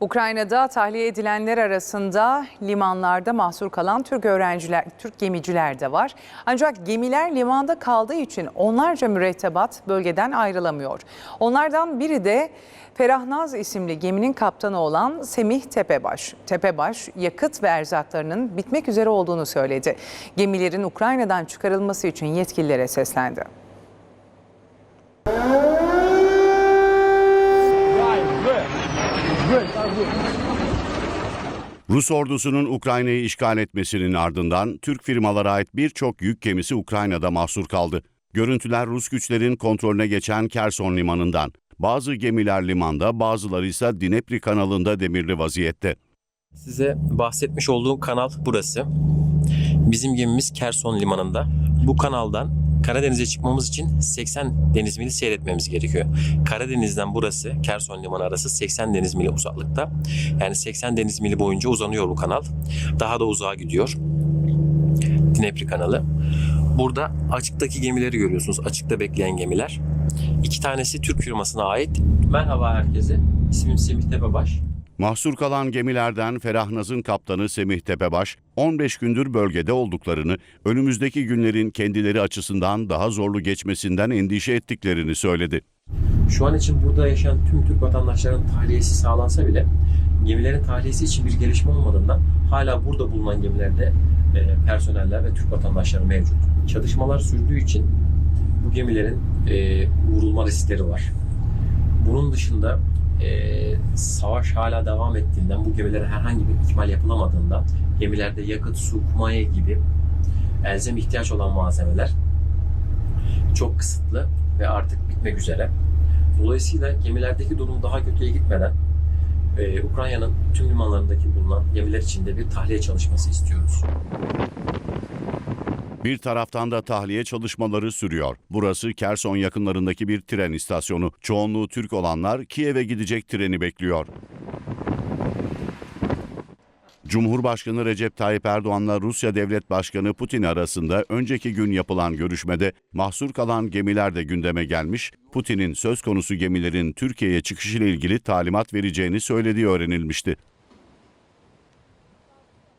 Ukrayna'da tahliye edilenler arasında limanlarda mahsur kalan Türk öğrenciler, Türk gemiciler de var. Ancak gemiler limanda kaldığı için onlarca mürettebat bölgeden ayrılamıyor. Onlardan biri de Ferahnaz isimli geminin kaptanı olan Semih Tepebaş. Tepebaş yakıt ve erzaklarının bitmek üzere olduğunu söyledi. Gemilerin Ukrayna'dan çıkarılması için yetkililere seslendi. Rus ordusunun Ukrayna'yı işgal etmesinin ardından Türk firmalara ait birçok yük gemisi Ukrayna'da mahsur kaldı. Görüntüler Rus güçlerin kontrolüne geçen Kerson limanından. Bazı gemiler limanda, bazıları ise Dnepri kanalında demirli vaziyette. Size bahsetmiş olduğum kanal burası. Bizim gemimiz Kerson limanında. Bu kanaldan Karadeniz'e çıkmamız için 80 deniz mili seyretmemiz gerekiyor. Karadeniz'den burası Kerson limanı arası 80 deniz mili uzaklıkta. Yani 80 deniz mili boyunca uzanıyor bu kanal. Daha da uzağa gidiyor. Dnepri kanalı. Burada açıktaki gemileri görüyorsunuz. Açıkta bekleyen gemiler. İki tanesi Türk firmasına ait. Merhaba herkese. İsmim Semih Tepebaş. Mahsur kalan gemilerden Ferahnaz'ın kaptanı Semih Tepebaş, 15 gündür bölgede olduklarını, önümüzdeki günlerin kendileri açısından daha zorlu geçmesinden endişe ettiklerini söyledi. Şu an için burada yaşayan tüm Türk vatandaşlarının tahliyesi sağlansa bile gemilerin tahliyesi için bir gelişme olmadığından hala burada bulunan gemilerde e, personeller ve Türk vatandaşları mevcut. Çatışmalar sürdüğü için bu gemilerin e, vurulma riskleri var. Bunun dışında e, savaş hala devam ettiğinden bu gemilere herhangi bir ikmal yapılamadığından gemilerde yakıt, su, kumanya gibi elzem ihtiyaç olan malzemeler çok kısıtlı ve artık bitmek üzere. Dolayısıyla gemilerdeki durum daha kötüye gitmeden e, Ukrayna'nın tüm limanlarındaki bulunan gemiler için de bir tahliye çalışması istiyoruz. Bir taraftan da tahliye çalışmaları sürüyor. Burası Kerson yakınlarındaki bir tren istasyonu. Çoğunluğu Türk olanlar Kiev'e gidecek treni bekliyor. Cumhurbaşkanı Recep Tayyip Erdoğan'la Rusya Devlet Başkanı Putin arasında önceki gün yapılan görüşmede mahsur kalan gemiler de gündeme gelmiş, Putin'in söz konusu gemilerin Türkiye'ye çıkışıyla ilgili talimat vereceğini söylediği öğrenilmişti.